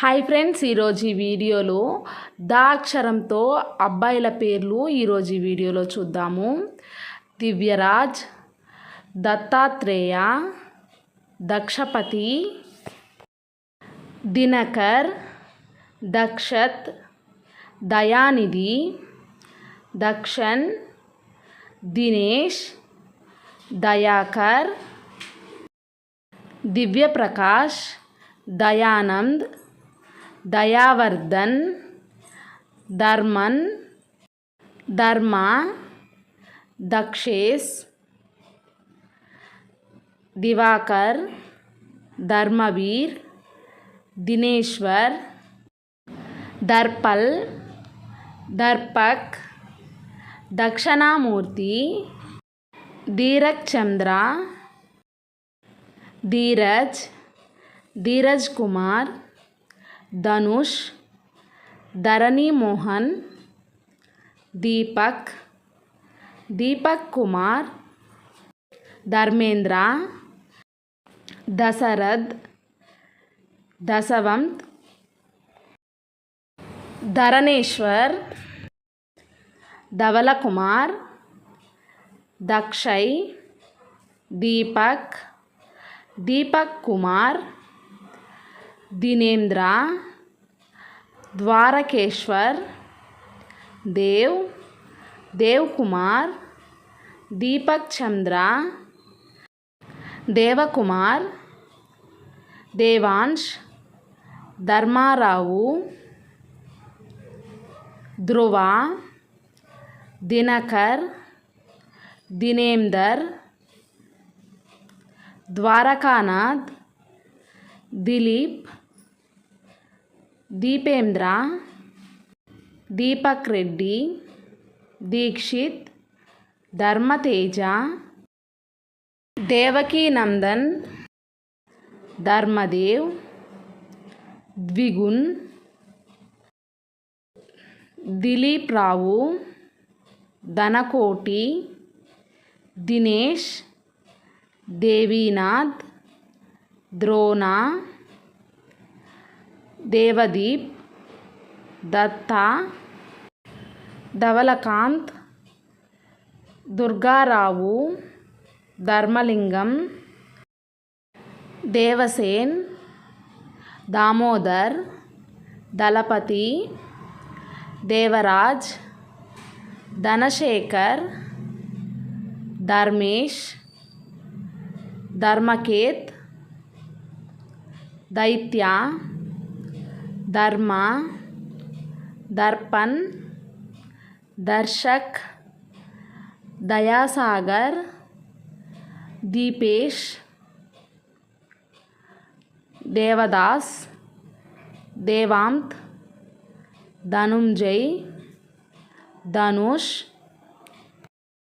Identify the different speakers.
Speaker 1: Hi friends ఈరోజు ఈ వీడియోలో దాక్షరంతో అబ్బాయిల పేర్లు ఈరోజు ఈ వీడియోలో చూద్దాము. దివ్యరాజ్ దత్తాత్రేయ దక్షపతి దినకర్ దక్షత్ దయానిధి దక్షన్ దినేష్ దయాకర్ దివ్యప్రకాష్ దయానంద్ దయావర్ధన్ ధర్మన్ ధర్మ దక్షేష్ దివాకర్ ధర్మవీర్ దినేశ్వర్ దర్పల్ దర్పక్ దక్షిణామూర్తి ధీరక్ చంద్ర ధీరజ్ ధీరజ్ కుమార్ ధనుష్ ధరణి మోహన్ దీపక్ దీపక్ కుమార్ ధర్మేంద్ర దశరథ్ దశవంత్ ధరణేశ్వర్ ధవల కుమార్ దక్షయ్ దీపక్ దీపక్ కుమార్ దినేంద్ర ద్వారకేశ్వర్ దేవ్ దేవ్ కుమార్ దీపక్ చంద్ర దేవకుమార్ దేవాంశ్ ధర్మారావు ధ్రువ దినకర్ దినేందర్ ద్వారకానాథ్ దిలీప్ దీపేంద్ర దీపక్ రెడ్డి దీక్షిత్ ధర్మతేజ దేవకీనందన్ ధర్మదేవ్ ద్విగుణ్ దిలీప్ రావు ధనకోటి దినేష్ దేవీనాథ్ ద్రోణ దేవదీప్ దత్త ధవలకాంత్ దుర్గారావు ధర్మలింగం దేవసేన్ దామోదర్ దళపతి దేవరాజ్ ధనశేఖర్ ధర్మేష్ ధర్మకేత్ దైత్య ధర్మ దర్పణ్ దర్శక్ దయాసాగర్ దీపేష్ దేవదాస్ దేవాంత్ ధనుంజయ్ ధనుష్